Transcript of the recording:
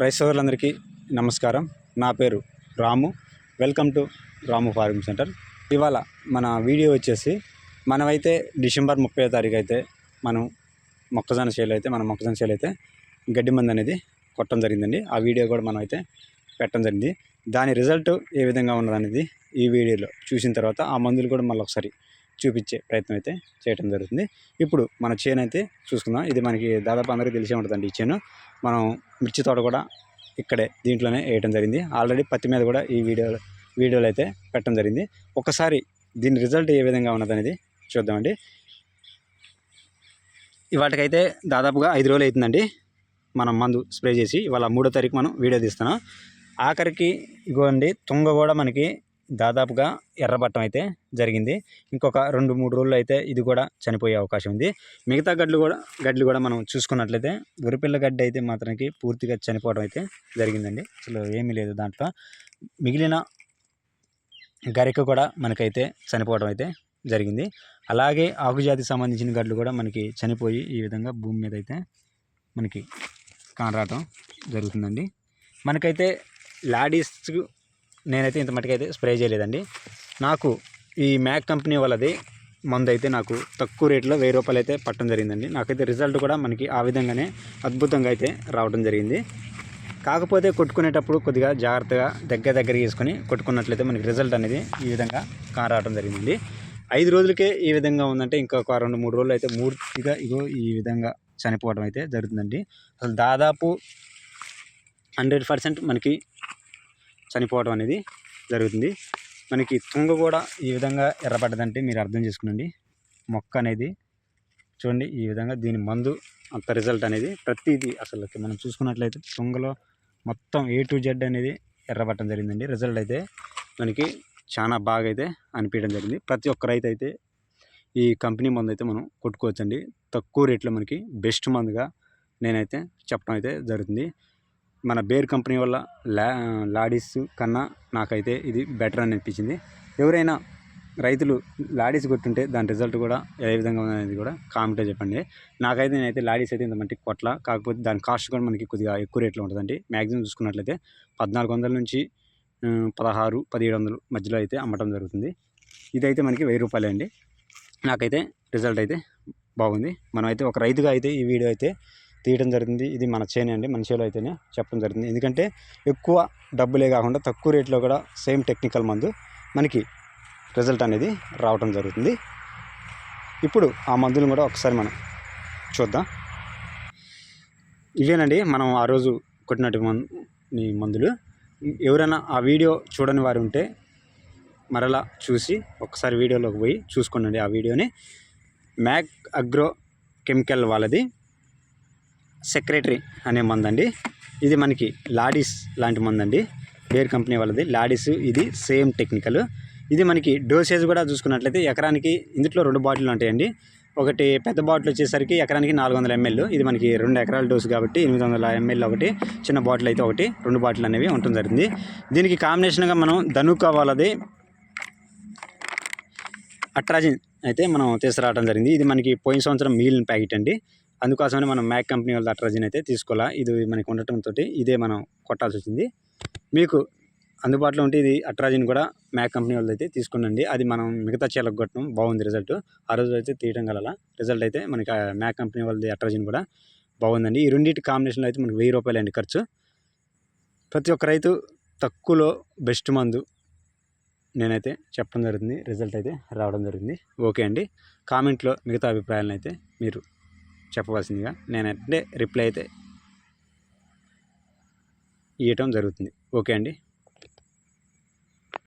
Rice సోదరులందరికీ నమస్కారం. నా పేరు Ramu. Welcome to Ramu farming centre. ఇవాళ మన వీడియో వచ్చేసి మనమైతే డిసెంబర్ ముప్పై తారీఖు అయితే మనం మొక్కజొన్న చేలు అయితే మన మొక్కజొన్న చేలు అయితే గడ్డి మంది అనేది కొట్టడం జరిగిందండి. ఆ వీడియో కూడా మనం అయితే పెట్టడం జరిగింది. దాని రిజల్ట్ ఏ విధంగా ఉన్నదనేది ఈ వీడియోలో చూసిన తర్వాత ఆ మందులు కూడా మళ్ళీ ఒకసారి చూపించే ప్రయత్నం అయితే చేయడం జరుగుతుంది. ఇప్పుడు మన చేను అయితే చూసుకుందాం. ఇది మనకి దాదాపు అందరికీ తెలిసే ఉంటుందండి ఈ చేను మనం మిర్చి తోట కూడా ఇక్కడే దీంట్లోనే వేయడం జరిగింది. ఆల్రెడీ పత్తి మీద కూడా ఈ వీడియో వీడియోలు అయితే పెట్టడం జరిగింది. ఒకసారి దీని రిజల్ట్ ఏ విధంగా ఉన్నదనేది చూద్దామండి. ఇవాటికైతే దాదాపుగా ఐదు రోజులు అవుతుందండి మనం మందు స్ప్రే చేసి. ఇవాళ మూడో తారీఖు మనం వీడియో తీస్తున్నాం. ఆఖరికి ఇగోండి తుంగ కూడా మనకి దాదాపుగా ఎర్రబట్టం అయితే జరిగింది. ఇంకొక రెండు మూడు రోజులు అయితే ఇది కూడా చనిపోయే అవకాశం ఉంది. మిగతా గడ్లు కూడా గడ్లు కూడా మనం చూసుకున్నట్లయితే గురిపిల్ల గడ్డి అయితే మాత్రానికి పూర్తిగా చనిపోవడం అయితే జరిగిందండి. అసలు ఏమీ లేదు దాంట్లో. మిగిలిన గరిక కూడా మనకైతే చనిపోవడం అయితే జరిగింది. అలాగే ఆకుజాతికి సంబంధించిన గడ్లు కూడా మనకి చనిపోయి ఈ విధంగా భూమి మీద అయితే మనకి కానరాటం జరుగుతుందండి. మనకైతే లాడీస్ నేనైతే ఇంత మటుకైతే స్ప్రే చేయలేదండి. నాకు ఈ మ్యాక్ కంపెనీ వాళ్ళది మందు అయితే నాకు తక్కువ రేట్లో వెయ్యి రూపాయలు అయితే పట్టడం జరిగిందండి. నాకైతే రిజల్ట్ కూడా మనకి ఆ విధంగానే అద్భుతంగా అయితే రావడం జరిగింది. కాకపోతే కొట్టుకునేటప్పుడు కొద్దిగా జాగ్రత్తగా దగ్గర దగ్గర తీసుకొని కొట్టుకున్నట్లయితే మనకి రిజల్ట్ అనేది ఈ విధంగా కారావడం జరిగిందండి. ఐదు రోజులకే ఈ విధంగా ఉందంటే ఇంకొక రెండు మూడు రోజులు అయితే మూర్తిగా ఇగో ఈ విధంగా చనిపోవడం అయితే జరుగుతుందండి. అసలు దాదాపు హండ్రెడ్ పర్సెంట్ మనకి చనిపోవడం అనేది జరుగుతుంది. మనకి తుంగ కూడా ఈ విధంగా ఎర్రపడ్డదంటే మీరు అర్థం చేసుకునండి. మొక్క అనేది చూడండి ఈ విధంగా దీని మందు అంత రిజల్ట్ అనేది ప్రతిదీ అసలు మనం చూసుకున్నట్లయితే తుంగలో మొత్తం ఏ టు జెడ్ అనేది ఎర్రబట్టడం జరిగిందండి. రిజల్ట్ అయితే మనకి చాలా బాగా అయితే అనిపించడం జరిగింది. ప్రతి ఒక్క రైతు అయితే ఈ కంపెనీ మందు అయితే మనం కొట్టుకోవచ్చండి. తక్కువ రేట్లో మనకి బెస్ట్ మందుగా నేనైతే చెప్పడం అయితే జరుగుతుంది. మన బేర్ కంపెనీ వల్ల లా లాడీస్ కన్నా నాకైతే ఇది బెటర్ అని అనిపించింది. ఎవరైనా రైతులు లాడీస్ కొట్టుంటే దాని రిజల్ట్ కూడా ఏ విధంగా ఉందనేది కూడా కామెంట్లో చెప్పండి. నాకైతే నేనైతే లాడీస్ అయితే ఇంత మంచి కొట్ల కాకపోతే దాని కాస్ట్ కూడా మనకి కొద్దిగా ఎక్కువ రేట్లో ఉంటుందండి. మ్యాక్సిమం చూసుకున్నట్లయితే పద్నాలుగు వందల నుంచి పదహారు పదిహేడు వందలు మధ్యలో అయితే అమ్మటం జరుగుతుంది. ఇదైతే మనకి వెయ్యి రూపాయలే అండి. నాకైతే రిజల్ట్ అయితే బాగుంది. మనం అయితే ఒక రైతుగా అయితే ఈ వీడియో అయితే తీయడం జరిగింది. ఇది మన చేనే అండి. మన చేలో అయితేనే చెప్పడం జరిగింది. ఎందుకంటే ఎక్కువ డబ్బులే కాకుండా తక్కువ రేట్లో కూడా సేమ్ టెక్నికల్ మందు మనకి రిజల్ట్ అనేది రావడం జరుగుతుంది. ఇప్పుడు ఆ మందులు కూడా ఒకసారి మనం చూద్దాం. ఇవేనండి మనం ఆ రోజు కొట్టినట్టు మందులు. ఎవరైనా ఆ వీడియో చూడని వారు ఉంటే మరలా చూసి ఒకసారి వీడియోలోకి పోయి చూసుకోండి ఆ వీడియోని. మ్యాక్ అగ్రో కెమికల్ వాళ్ళది. సెక్రటరీ అనే మందండి. ఇది మనకి లాడీస్ లాంటి మందండి. బేర్ కంపెనీ వాళ్ళది. లాడీస్ ఇది సేమ్ టెక్నికల్. ఇది మనకి డోసేజ్ కూడా చూసుకున్నట్లయితే ఎకరానికి ఇందులో రెండు బాటిల్ ఉంటాయండి. ఒకటి పెద్ద బాటిల్ వచ్చేసరికి ఎకరానికి నాలుగు వందల ఎంఎల్. ఇది మనకి రెండు ఎకరాల డోసు కాబట్టి ఎనిమిది వందల ఎంఎల్ ఒకటి చిన్న బాటిల్ అయితే ఒకటి రెండు బాటిల్ అనేవి ఉంటుంది జరిగింది. దీనికి కాంబినేషన్గా మనం ధనుక వాళ్ళది అట్రాజిన్ అయితే మనం తీసుకురావడం జరిగింది. ఇది మనకి పోయిన సంవత్సరం మిగిలిన ప్యాకెట్ అండి. అందుకోసమని మనం మ్యాక్ కంపెనీ వాళ్ళ అట్రాజిన్ అయితే తీసుకోవాలా. ఇది మనకి ఉండటంతో ఇదే మనం కొట్టాల్సి వచ్చింది. మీకు అందుబాటులో ఉంటే ఇది అట్రాజిన్ కూడా మ్యాక్ కంపెనీ వాళ్ళది అయితే తీసుకునండి. అది మనం మిగతా చీలకు కొట్టడం బాగుంది రిజల్ట్ ఆ రోజు అయితే తీయడం గల రిజల్ట్ అయితే మనకి మ్యాక్ కంపెనీ వాళ్ళది అట్రాజిన్ కూడా బాగుందండి. ఈ రెండింటి కాంబినేషన్లో అయితే మనకి వెయ్యి రూపాయలు అండి ఖర్చు. ప్రతి ఒక్క రైతు తక్కువలో బెస్ట్ మందు నేనైతే చెప్పడం జరుగుతుంది. రిజల్ట్ అయితే రావడం జరిగింది ఓకే అండి. కామెంట్లో మిగతా అభిప్రాయాలను అయితే మీరు చెప్పవలసిందిగా నేను అంటే రిప్లై అయితే ఇవ్వటం జరుగుతుంది. ఓకే అండి.